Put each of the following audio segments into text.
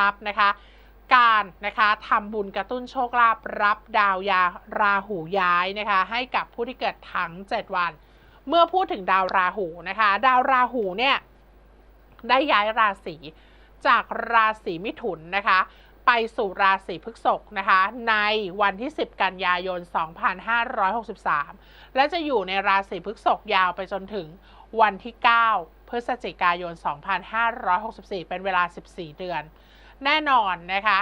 ลับนะคะ การนะคะทำบุญกระตุ้นโชคลาภรับดาวยาราหูย้ายนะคะให้กับผู้ที่เกิดทั้ง 7 วัน เมื่อพูดถึงดาวราหูนะคะ ดาวราหูเนี่ยได้ย้ายราศีจากราศีมิถุนนะคะ ไปสู่ราศีพฤษภนะคะ ในวันที่ 10 กันยายน 2563 และจะอยู่ในราศีพฤษภยาวไปจนถึงวันที่ 9 พฤศจิกายน 2564 เป็นเวลา 14 เดือน แน่นอนนะคะ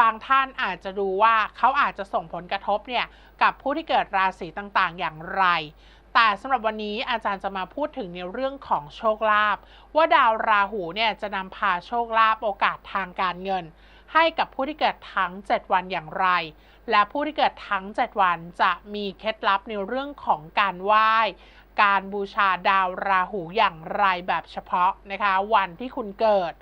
บางท่านอาจจะดูว่าเขาอาจจะส่งผลกระทบเนี่ยกับผู้ที่เกิดราศีต่างๆ อย่างไร แต่สำหรับวันนี้อาจารย์จะมาพูดถึงในเรื่องของโชคลาภว่าดาวราหูเนี่ยจะนำพาโชคลาภโอกาสทางการเงิน ให้กับผู้ที่เกิดทั้ง 7 วันอย่างไร และผู้ที่เกิดทั้ง 7 วันจะมีเคล็ดลับในเรื่องของการไหว้การบูชาดาวราหูอย่างไรแบบเฉพาะนะคะ วันที่คุณเกิด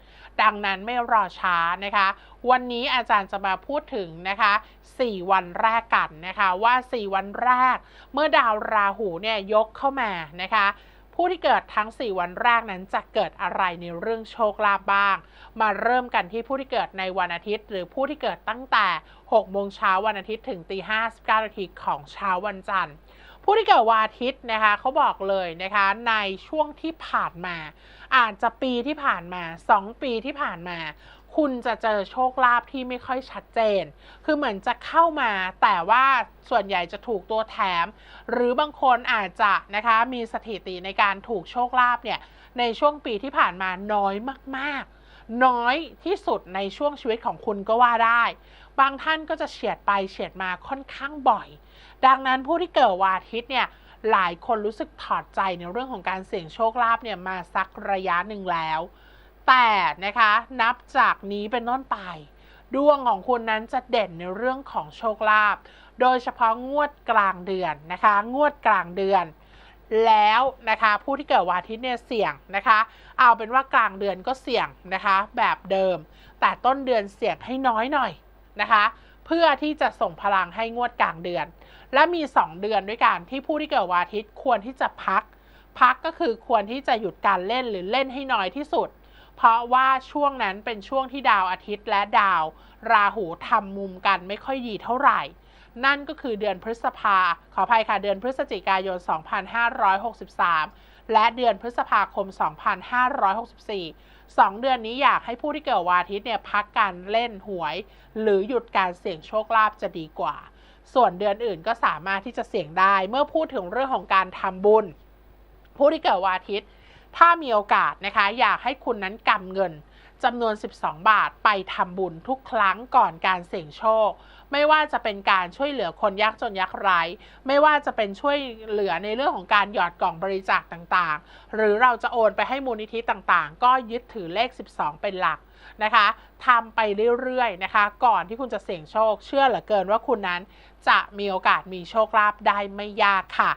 ดังนั้นไม่รอช้านะคะ วันนี้อาจารย์จะมาพูดถึงนะคะ 4 วันแรกกันนะคะว่า 4 วันแรก เมื่อดาวราหูเนี่ยยกเข้ามานะคะผู้ที่เกิดทั้ง 4 วันแรกนั้นจะเกิดอะไรในเรื่องโชคลาภบ้าง มาเริ่มกันที่ผู้ที่เกิดในวันอาทิตย์ หรือผู้ที่เกิดตั้งแต่6โมงเช้าวันอาทิตย์ถึงตี5 9นาทีของเช้าวันจันทร์ ผู้ที่เกิดวันอาทิตย์นะคะเขาบอกเลยนะคะในช่วงที่ผ่านมา อาจจะปีที่ผ่านมา 2 ปีที่ผ่านมา คุณจะเจอโชคลาภที่ไม่ค่อยชัดเจน คือเหมือนจะเข้ามาแต่ว่าส่วนใหญ่จะถูกตัวแถม หรือบางคนอาจจะนะคะมีสถิติในการถูกโชคลาภเนี่ยในช่วงปีที่ผ่านมาน้อยมากๆ น้อยที่สุดในช่วงชีวิตของคุณก็ว่าได้ บางท่านก็จะเฉียดไปเฉียดมาค่อนข้างบ่อย ดังนั้นผู้ที่เกิดวันอาทิตย์เนี่ยหลายคนรู้สึกถอดใจในเรื่องของการเสี่ยงโชคลาภเนี่ยมาสักระยะหนึ่งแล้ว แต่นะคะนับจากนี้เป็นต้นไป ดวงของคุณนั้นจะเด่นในเรื่องของโชคลาภโดยเฉพาะงวดกลางเดือนนะคะ งวดกลางเดือน แล้วนะคะผู้ที่เกิดวันอาทิตย์เนี่ยเสี่ยงนะคะ เอาเป็นว่ากลางเดือนก็เสี่ยงนะคะแบบเดิม แต่ต้นเดือนเสี่ยงให้น้อยหน่อยนะคะ เพื่อที่จะส่งพลังให้งวดกลางเดือน และมี 2 เดือนด้วยกันที่ผู้ที่เกิดวันอาทิตย์ควรที่จะพัก พักก็คือควรที่จะหยุดการเล่นหรือเล่นให้น้อยที่สุด เพราะว่าช่วงนั้นเป็นช่วงที่ดาวอาทิตย์และดาว ราหูทำมุมกันไม่ค่อยดีเท่าไหร่ นั่นก็คือเดือนพฤษภา ขออภัยค่ะ เดือนพฤศจิกายน 2563 และเดือนพฤษภาคม 2564สองเดือนนี้อยากให้ผู้ที่เกิดวันอาทิตย์เนี่ยพักการเล่นหวย หรือหยุดการเสี่ยงโชคลาภจะดีกว่า ส่วนเดือนอื่นก็สามารถที่จะเสี่ยงได้ เมื่อพูดถึงเรื่องของการทำบุญ ผู้ที่เกิดวันอาทิตย์ ถ้ามีโอกาสนะคะ อยากให้คุณนั้นกำเงิน จำนวน 12 บาทไปทำบุญทุกครั้งก่อนการเสี่ยงโชค ไม่ว่าจะเป็นการช่วยเหลือคนยากจนยากไร้ ไม่ว่าจะเป็นช่วยเหลือในเรื่องของการหยอดกล่องบริจาคต่างๆ หรือเราจะโอนไปให้มูลนิธิต่างๆ ก็ยึดถือเลข 12 เป็นหลักนะคะทำไปเรื่อยๆนะคะ ก่อนที่คุณจะเสี่ยงโชค เชื่อเหลือเกินว่าคุณนั้น จะมีโอกาสมีโชคลาภได้ไม่ยากค่ะ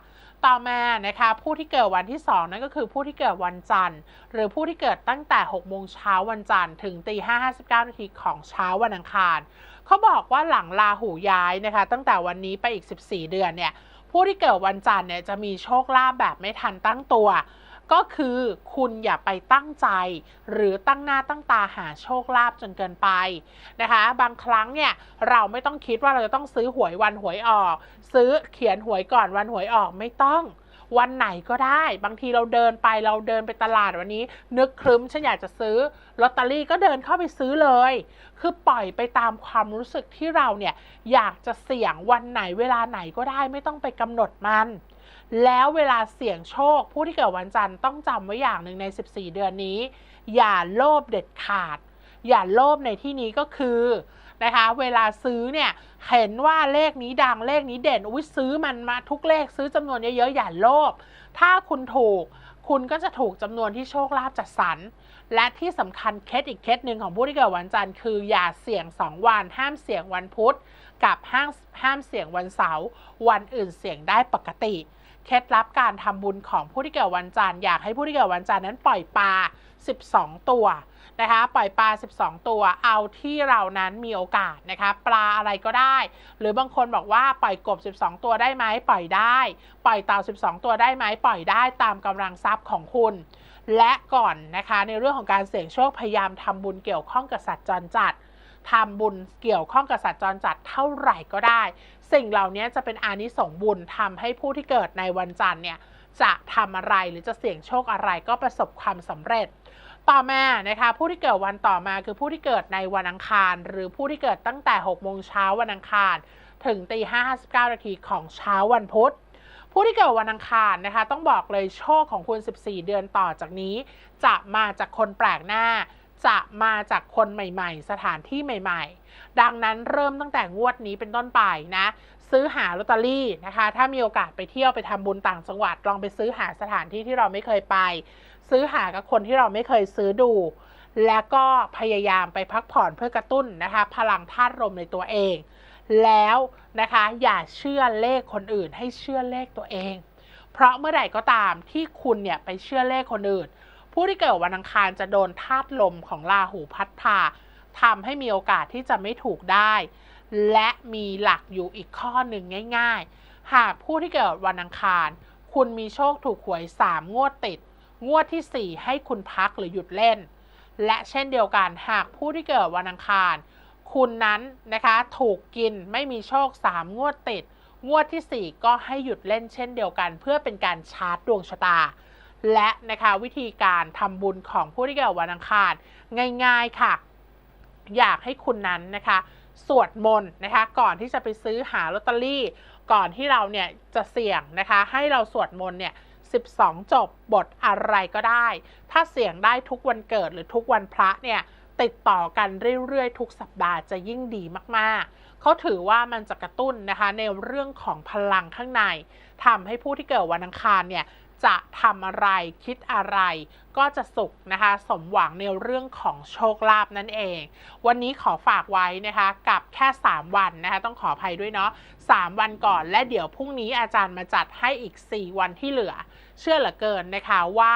ต่อมานะคะผู้ที่เกิดวันที่ 2 นั่นก็คือผู้ที่เกิดวันจันทร์ หรือผู้ที่เกิดตั้งแต่6โมงเช้าวันจันทร์ถึงตี5 59นาทีของเช้าวันอังคารเขาบอกว่าหลังลาหูย้ายนะคะ ตั้งแต่วันนี้ไปอีก 14 เดือนเนี่ยผู้ที่เกิดวันจันทร์เนี่ยจะมีโชคลาภแบบไม่ทันตั้งตัว ก็คือคุณอย่าไปตั้งใจ หรือตั้งหน้าตั้งตาหาโชคลาภจนเกินไปนะคะ บางครั้งเนี่ยเราไม่ต้องคิดว่าเราจะต้องซื้อหวยวันหวยออก ซื้อเขียนหวยก่อนวันหวยออกไม่ต้องวันไหนก็ได้ บางทีเราเดินไปเราเดินไปตลาดวันนี้ นึกครึ้มฉันอยากจะซื้อลอตเตอรี่ก็เดินเข้าไปซื้อเลย คือปล่อยไปตามความรู้สึกที่เราเนี่ยอยากจะเสี่ยงวันไหนเวลาไหนก็ได้ไม่ต้องไปกำหนดมัน แล้วเวลาเสี่ยงโชค ผู้ที่เกิดวันจันทร์ต้องจำไว้อย่างหนึ่งใน 14 เดือนนี้ อย่าโลภเด็ดขาด อย่าโลภในที่นี้ก็คือนะคะ เวลาซื้อเนี่ยเห็นว่าเลขนี้ดังเลขนี้เด่นอุ้ยซื้อมันมาทุกเลขซื้อจำนวนเยอะๆอย่าโลภถ้าคุณถูกคุณก็จะถูกจำนวนที่โชคลาภจัดสรร และที่สำคัญเคล็ดอีกเคล็ดหนึ่งของผู้ที่เกิดวันจันทร์คืออย่าเสี่ยง 2 วัน ห้ามเสี่ยงวันพุธ กับห้ามห้ามเสี่ยงวันเสาร์วันอื่นเสี่ยงได้ปกติ เคล็ดลับการทำบุญของผู้ที่เกิดวันจันทร์อยากให้ผู้ที่เกิดวันจันทร์นั้นปล่อยปลา 12 ตัวนะคะ ปล่อยปลา 12 ตัว เอาที่เรานั้นมีโอกาสนะคะ ปลาอะไรก็ได้ หรือบางคนบอกว่าปล่อยกบ 12 ตัวได้ไหมปล่อยได้ ปล่อยเต่า 12 ตัวได้ไหมปล่อยได้ตามกำลังทรัพย์ของคุณ และก่อนนะคะในเรื่องของการเสี่ยงโชคพยายามทำบุญเกี่ยวข้องกับสัตว์จรจัด ทำบุญเกี่ยวข้องกับสัตว์จรจัดเท่าไหร่ก็ได้ สิ่งเหล่านี้จะเป็นอานิสงส์บุญทำให้ผู้ที่เกิดในวันจันทร์เนี่ยจะทำอะไรหรือจะเสี่ยงโชคอะไรก็ประสบความสำเร็จ ต่อมานะคะผู้ที่เกิดวันต่อมาคือผู้ที่เกิดในวันอังคาร หรือผู้ที่เกิดตั้งแต่6โมงเช้าวันอังคาร ถึงตีห้าสิบเก้านาทีของเช้าวันพุธผู้ที่เกิดวันอังคารนะคะ ต้องบอกเลยโชคของคุณ 14 เดือนต่อจากนี้ จะมาจากคนแปลกหน้า จะมาจากคนใหม่ๆ สถานที่ใหม่ๆ ดังนั้นเริ่มตั้งแต่งวดนี้เป็นต้นไปนะ ซื้อหาลอตเตอรี่นะคะ ถ้ามีโอกาสไปเที่ยวไปทำบุญต่างจังหวัด ลองไปซื้อหาสถานที่ที่เราไม่เคยไป ซื้อหากับคนที่เราไม่เคยซื้อดู แล้วก็พยายามไปพักผ่อนเพื่อกระตุ้นนะคะ พลังธาตุลมในตัวเอง แล้วนะคะอย่าเชื่อเลขคนอื่น ให้เชื่อเลขตัวเอง เพราะเมื่อใดก็ตามที่คุณเนี่ยไปเชื่อเลขคนอื่น ผู้ที่เกิดวันอังคารจะโดนธาตุลมของราหูพัดพาทำให้มีโอกาสที่จะไม่ถูกได้ และมีหลักอยู่อีกข้อหนึ่งง่าย ๆ หากผู้ที่เกิดวันอังคาร คุณมีโชคถูกหวย 3 งวดติด งวดทีสี่4 ให้คุณพักหรือหยุดเล่น และเช่นเดียวกันหากผู้ที่เกิดวันอังคาร คุณนั้นนะคะถูกกินไม่มีโชค 3 งวดติด งวดทีสี่4 ก็ให้หยุดเล่นเช่นเดียวกัน เพื่อเป็นการชาร์จดวงชะตา และนะคะวิธีการทำบุญของผู้ที่เกิดวันอังคารง่ายๆค่ะ อยากให้คุณนั้นนะคะสวดมนต์นะคะก่อนที่จะไปซื้อหาลอตเตอรี่ ก่อนที่เราเนี่ยจะเสี่ยงนะคะให้เราสวดมนต์เนี่ย12 จบบทอะไรก็ได้ ถ้าเสี่ยงได้ทุกวันเกิดหรือทุกวันพระเนี่ยติดต่อกันเรื่อยๆ ทุกสัปดาห์จะยิ่งดีมากๆ เขาถือว่ามันจะกระตุ้นนะคะในเรื่องของพลังข้างในทำให้ผู้ที่เกิดวันอังคารเนี่ย จะทำอะไรคิดอะไร ก็จะสุขนะคะ สมหวังในเรื่องของโชคลาภนั่นเอง วันนี้ขอฝากไว้นะคะกับแค่ 3 วันนะคะ ต้องขออภัยด้วยเนาะ3วันก่อน และเดี๋ยวพรุ่งนี้อาจารย์มาจัดให้อีก 4 วันที่เหลือ เชื่อเหลือเกินนะคะว่า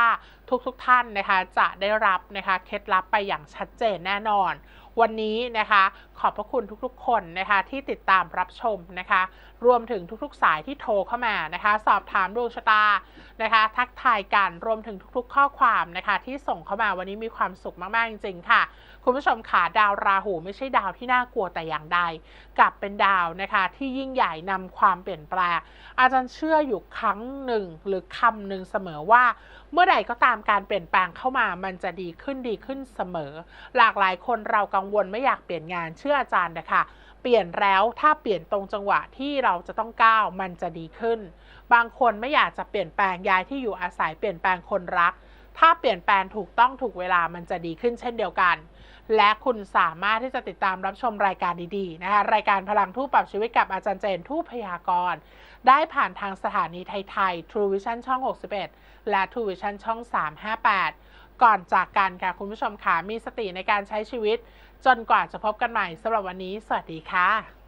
ทุกๆทท่านนะคะจะได้รับนะคะเคล็ดลับไปอย่างชัดเจนแน่นอน วันนี้นะคะ ขอบพระคุณทุกๆ คนนะคะที่ติดตามรับชมนะคะ รวมถึงทุกๆ สายที่โทรเข้ามานะคะ สอบถามดวงชะตานะคะ ทักทายกันรวมถึงทุกๆ ข้อความนะคะ ที่ส่งเข้ามาวันนี้มีความสุขมาก ๆ จริง ๆ ค่ะ คุณผู้ชมค่ะดาวราหูไม่ใช่ดาวที่น่ากลัวแต่อย่างใด กลับเป็นดาวนะคะที่ยิ่งใหญ่นำความเปลี่ยนแปลง อาจารย์เชื่ออยู่ครั้งหนึ่งหรือคำหนึ่งเสมอว่า เมื่อใดก็ตามการเปลี่ยนแปลงเข้ามามันจะดีขึ้นดีขึ้นเสมอ หลากหลายคนเรากังวลไม่อยากเปลี่ยนงานเชื่ออาจารย์นะคะเปลี่ยนแล้วถ้าเปลี่ยนตรงจังหวะที่เราจะต้องก้าวมันจะดีขึ้น บางคนไม่อยากจะเปลี่ยนแปลงย้ายที่อยู่อาศัยเปลี่ยนแปลงคนรัก ถ้าเปลี่ยนแปลงถูกต้องถูกเวลามันจะดีขึ้นเช่นเดียวกัน และคุณสามารถที่จะติดตามรับชมรายการดีๆนะคะรายการพลังทูปปรับชีวิตกับอาจารย์เจนทูปพยากรณ์ได้ผ่านทางสถานีไทยๆ True Vision ช่อง 61 และ True Vision ช่อง 358 ก่อนจากกันค่ะคุณผู้ชมค่ะมีสติในการใช้ชีวิต จนกว่าจะพบกันใหม่สำหรับวันนี้ สวัสดีค่ะ